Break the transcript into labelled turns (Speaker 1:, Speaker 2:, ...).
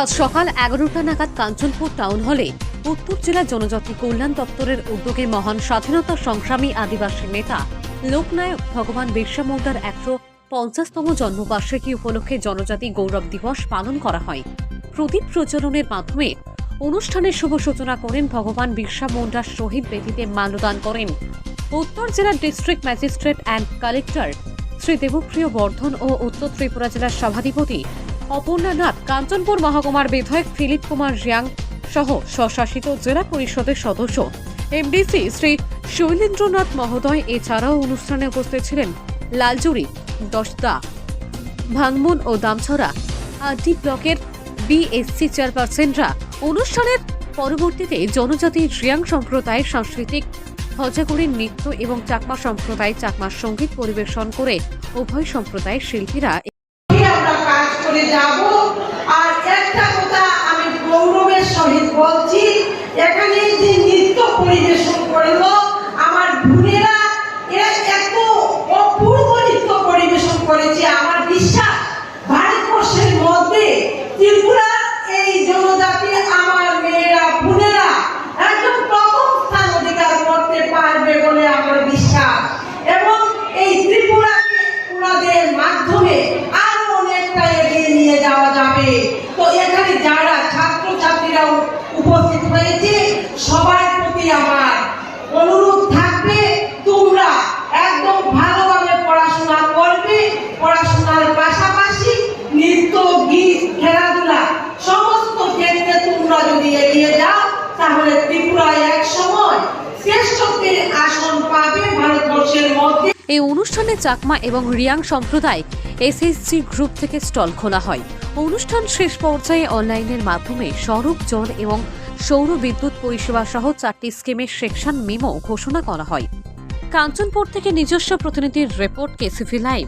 Speaker 1: আজ সকাল এগারোটা নাগাদ কাঞ্চনপুর টাউন হলে উত্তর জেলা জনজাতি কল্যাণ দপ্তরের উদ্যোগে মহান স্বাধীনতা সংগ্রামী আদিবাসী নেতা লোকনায়ক ভগবান বিরসা মুন্ডার একশো পঞ্চাশতম জন্মবার্ষিকী উপলক্ষে জনজাতি গৌরব দিবস পালন করা হয়। প্রদীপ প্রচলনের মাধ্যমে অনুষ্ঠানের শুভ সূচনা করেন ভগবান বিরসা মুন্ডার শহীদ বেদিতে মাল্যদান করেন। উত্তর জেলার district magistrate and collector Shri Debapriya Bardhan ও উত্তর ত্রিপুরা জেলার সভাধিপতি অপর্ণা নাথ কাঞ্চনপুর মহকুমার বিধায়ক ফিলিপ কুমার রিয়াং সহ স্বশাসিত জেলা পরিষদের সদস্য। এমডিসি শ্রী শৈলেন্দ্রনাথ মহোদয় এছাড়াও অনুষ্ঠানে উপস্থিত ছিলেন লালজুরি দশদা, ভাঙমুন ও দামছড়া। আরটি ব্লকের বিএসসি চেয়ারপারসনরা অনুষ্ঠানের পরবর্তীতে জনজাতি রিয়াং সম্প্রদায়ের সাংস্কৃতিক হজাগড়ির নৃত্য এবং চাকমা সম্প্রদায় চাকমা সংগীত পরিবেশন করে উভয় সম্প্রদায়ের শিল্পীরা
Speaker 2: করে যাব। আর একটা কথা আমি গৌরবের সহিত বলছি, এখানে যে নৃত্য পরিবেশন করল, আমার বোনেরা, এরা এত অপূর্ব নৃত্য পরিবেশন করেছে। আমার বিশ্বাস, ভারতবর্ষের মধ্যে ত্রিপুরা, এই জনজাতি আমার মেয়েরা, বোনেরা, একদম প্রথম স্থান অধিকার করতে পারবে বলে আমার বিশ্বাস। এবং এই ত্রিপুরাকে ওনাদের মাধ্যমে আরও অনেকটা এগিয়ে নিয়ে যাবে তো এখানে যারা ছাত্র ছাত্রীরা উপস্থিত হয়েছে, সবার প্রতি আমার অনুরোধ থাকবে, তোমরা একদম ভালোভাবে পড়াশোনা করবে, পড়াশোনার পাশাপাশি নৃত্য, গীত, খেলাধুলা সমস্ত ক্ষেত্রে তোমরা যদি এগিয়ে যাও, তাহলে ত্রিপুরায় এক সময় শ্রেষ্ঠত্বের আসন পাবে ভারতবর্ষের মধ্যে।
Speaker 1: এই অনুষ্ঠানে চাকমা এবং রিয়াং সম্প্রদায় এসএসজি গ্রুপ থেকে স্টল খোলা হয়। অনুষ্ঠান শেষ পর্যায়ে অনলাইনের মাধ্যমে সড়ক জল এবং সৌর বিদ্যুৎ পরিষেবা সহ চারটি স্কিমের সেকশন মেমো ঘোষণা করা হয়। কাঞ্চনপুর থেকে নিজস্ব প্রতিনিধির রিপোর্ট, কেসিফি লাইভ।